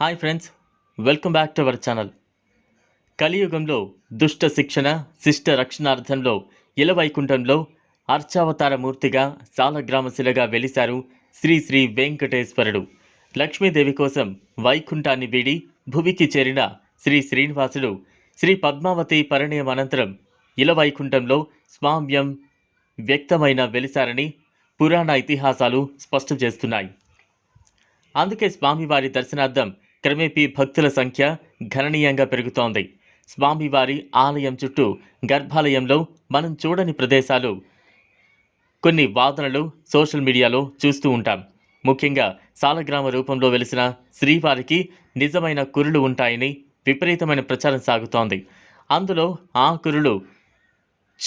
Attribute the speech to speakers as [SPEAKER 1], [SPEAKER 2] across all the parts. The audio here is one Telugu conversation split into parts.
[SPEAKER 1] Hi friends welcome back to our channel కలియుగంలో దుష్ట శిక్షణ శిష్ట రక్షణార్థంలో ఇలవైకుంఠంలో అర్చావతార మూర్తిగా సాలగ్రామశిలగా వెలిశారు శ్రీ శ్రీ వెంకటేశ్వరుడు. లక్ష్మీదేవి కోసం వైకుంఠాన్ని వీడి భువికి చేరిన శ్రీ శ్రీనివాసుడు శ్రీ పద్మావతి పరిణయం అనంతరం ఇలవైకుంఠంలో స్వామ్యం వ్యక్తమైన వెలిశారని పురాణ ఇతిహాసాలు స్పష్టం చేస్తున్నాయి. అందుకే స్వామివారి దర్శనార్థం క్రమేపీ భక్తుల సంఖ్య గణనీయంగా పెరుగుతోంది. స్వామివారి ఆలయం చుట్టూ గర్భాలయంలో మనం చూడని ప్రదేశాలు. కొన్ని వాదనలు సోషల్ మీడియాలో చూస్తూ ఉంటాం. ముఖ్యంగా సాలగ్రామ రూపంలో వెలిసిన శ్రీవారికి నిజమైన కురులు ఉంటాయని విపరీతమైన ప్రచారం సాగుతోంది. అందులో ఆ కురులు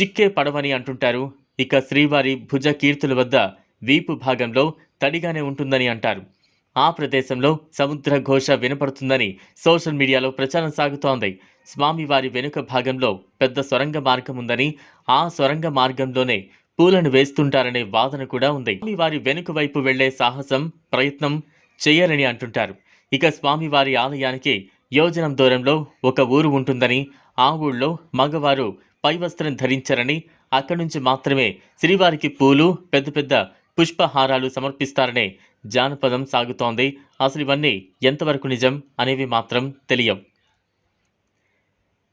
[SPEAKER 1] చిక్కే పడవని అంటుంటారు. ఇక శ్రీవారి భుజ కీర్తుల వద్ద వీపు భాగంలో తడిగానే ఉంటుందని అంటారు. ఆ ప్రదేశంలో సముద్ర ఘోష వినపడుతుందని సోషల్ మీడియాలో ప్రచారం సాగుతోంది. స్వామివారి వెనుక భాగంలో పెద్ద సొరంగ మార్గం ఉందని ఆ సొరంగ మార్గంలోనే పూలను వేస్తుంటారనే వాదన కూడా ఉంది. స్వామివారి వెనుక వైపు వెళ్ళే సాహసం ప్రయత్నం చేయాలని అంటుంటారు. ఇక స్వామివారి ఆలయానికి యోజనం దూరంలో ఒక ఊరు ఉంటుందని ఆ ఊళ్ళో మగవారు పై వస్త్రం ధరించరని అక్కడి నుంచి మాత్రమే శ్రీవారికి పూలు పెద్ద పెద్ద పుష్పహారాలు సమర్పిస్తారనే జానపదం సాగుతోంది. అసలు ఇవన్నీ ఎంతవరకు నిజం అనేవి మాత్రం తెలియవు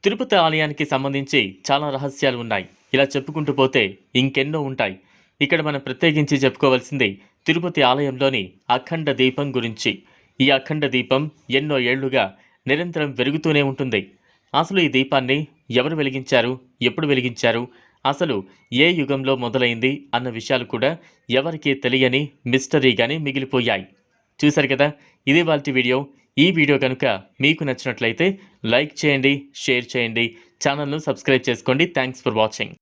[SPEAKER 1] తిరుపతి ఆలయానికి సంబంధించి చాలా రహస్యాలు ఉన్నాయి. ఇలా చెప్పుకుంటూ పోతే ఇంకెన్నో ఉంటాయి. ఇక్కడ మనం ప్రత్యేకించి చెప్పుకోవాల్సింది తిరుపతి ఆలయంలోని అఖండ దీపం గురించి. ఈ అఖండ దీపం ఎన్నో ఏళ్ళుగా నిరంతరం వెలుగుతూనే ఉంటుంది. అసలు ఈ దీపాన్ని ఎవరు వెలిగించారు? ఎప్పుడు వెలిగించారు? అసలు ఏ యుగంలో మొదలైంది అన్న విషయాలు కూడా ఎవరికీ తెలియని మిస్టరీగానే మిగిలిపోయాయి. చూశారు కదా? ఇది వాళ్ళ వీడియో. ఈ వీడియో కనుక మీకు నచ్చినట్లయితే లైక్ చేయండి షేర్ చేయండి ఛానల్ను సబ్స్క్రైబ్ చేసుకోండి. Thanks for watching.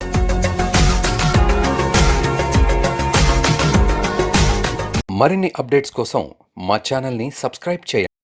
[SPEAKER 2] మరిన్ని అప్డేట్స్ కోసం మా ఛానల్ని సబ్స్క్రైబ్ చేయండి.